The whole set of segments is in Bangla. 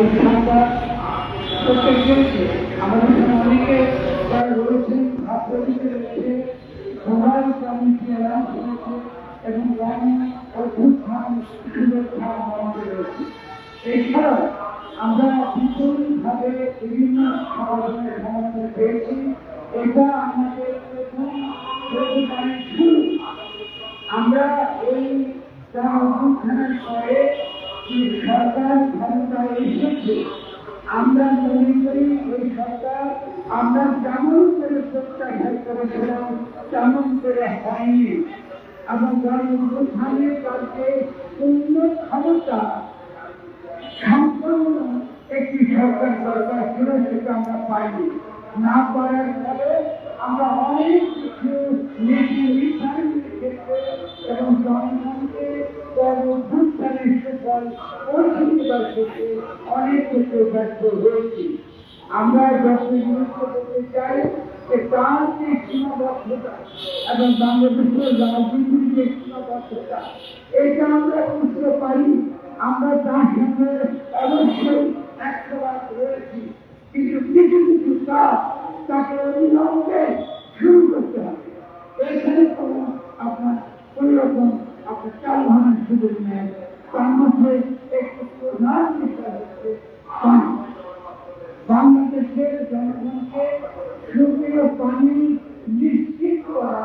সরকার প্রত্যেকজনকে আমাদের অনেকে যারা রয়েছেন রয়েছে এবং রয়েছে। এছাড়াও আমরা বিপুলভাবে বিভিন্ন পেয়েছি এটা আমাদের আমরা এই আমরা মনে করি ওই সরকার আমরা যেমন করে প্রত্যাখ্যান করেছিলাম তেমন করে হয়নি এবং গণ অভ্যুত্থানে তাকে পূর্ণ ক্ষমতা সম্পূর্ণ একটি সরকার দরকার ছিল সেটা আমরা পাইনি না পাওয়ার ফলে আমরা অনেক ব্যর্থ হয়েছি। আমরা গুরুত্ব করতে চাই যে তার যে সীমাবদ্ধতা এবং বাংলাদেশের রাজনীতির যে সীমাবদ্ধতা। এটা আমরা বুঝতে পারি, আমরা তার সঙ্গে অবশ্যই একসাথ রয়েছি কিন্তু কিছু কিছু কাজ তাকে অবিলম্বে শুরু করতে হবে এখানে কোনো আপনার কোন রকম আপনার চাল ভাঙার সুযোগ নেই তার মধ্যে একটি প্রধান বিষয় হচ্ছে পানি বাংলাদেশের জনগণকে সুপ্রিয় পানি নিশ্চিত করা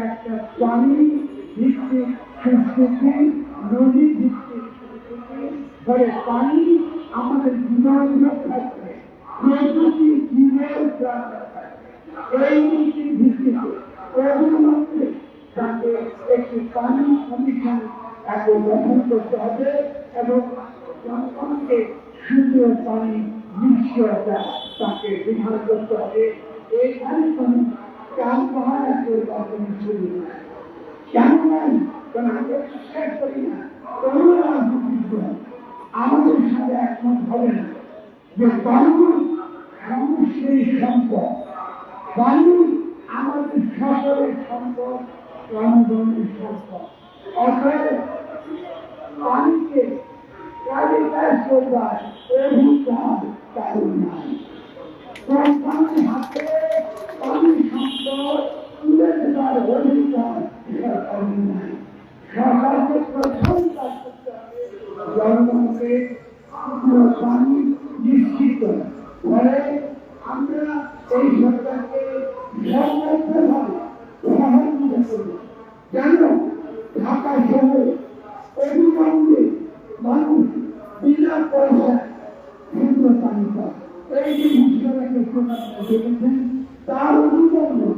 একটা পানি ভিত্তিক সংস্কৃতি নদী ভিত্তিক ফলে পানি আমাদের জীবন রক্ষা করে প্রকৃতি করে এই নীতির ভিত্তিতে প্রধানমন্ত্রী তাকে একটি পানি কমিশন তাকে গঠন করতে হবে এবং জনগণকে শুদ্ধ পানি নিশ্চয়তা তাকে বিধান করতে হবে। কোনো কাম করবার কোনো সুযোগ নাই কেন নাই আমরা বিশ্বাস করি না? রাজনৈতিক দল আমাদের সাথে একমত হবে না। যে বায়ু সমষ্টির সম্পদ। বায়ু আমাদের সকলের সম্পদ জনগণের সম্পদ। অতএব পানিকে কালিকায় করবার অধিকার কারণ নাই। হাতে সম্পদ তুলে দেওয়ার অধিকার সরকারের নাই সরকারকে প্রথম কাজ করতে হবে জনগণকে শুকনো পানি নিশ্চিত করা ফলে আমরা এই সরকারকে সর্বত্রভাবে সহযোগিতা করব কেন ঢাকা শহরে অবিলম্বে মানুষ বিনা পয়সায় শুকনো পানি পায় এই যে মুসলিমকে প্রকাশ দেখেছেন তার অনুমোদন করে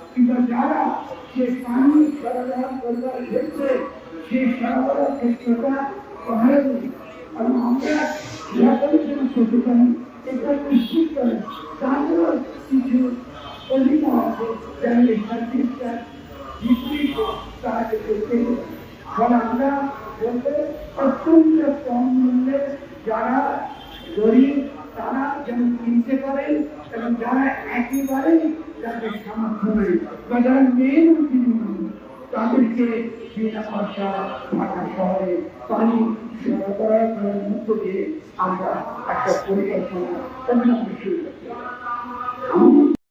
কিন্তু যারা সে পানি সরবরাহ করবার ক্ষেত্রে সেই সরবরাহ ক্ষেত্রটা পাহাড়ে এবং আমরা সকলের জন্য সচেতন এটা নিশ্চিত করে তাদেরও কিছু অধিকার আছে যারা এই সার্ভিসটা বিপরীত সাহায্য করতে ফলে আমরা বলতে অত্যন্ত কম মূল্যে যারা গরিব তারা যেন কিনতে পারেন এবং যারা একেবারেই নেই বা যারা মেন তাদেরকে বিনা পয়সা ঢাকা শহরে পানি সরবরাহ করার মধ্য দিয়ে আমরা একটা পরিকল্পনা